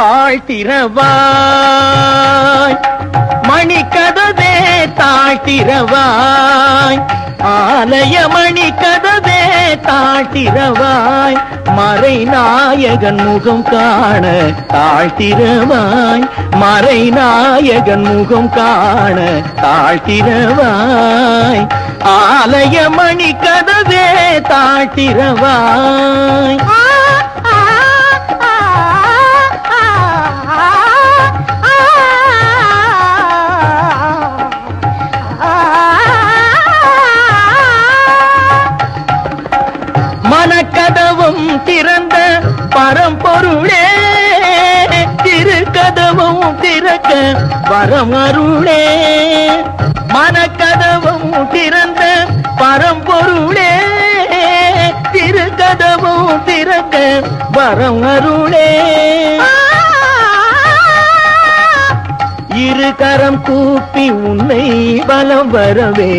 தாழ்த்திரவாய். மணிக்கதவே தாழ்த்திரவாய். ஆலய மணிக்கதவே தாழ்த்திரவாய். மறை நாயகன் முகம் காண தாழ்த்திரவாய். மறை நாயகன் முகம் காண தாழ்த்திரவாய். ஆலய மணிக்கதவே தாழ்த்திரவாய். திறக்க வரம் அருளே. மனக்கதவும் திறந்த பரம்பொருளே திருக்கதவும் திறக்க வரம் அருளே. இரு கரம் கூப்பி உன்னை பலம் வரவே.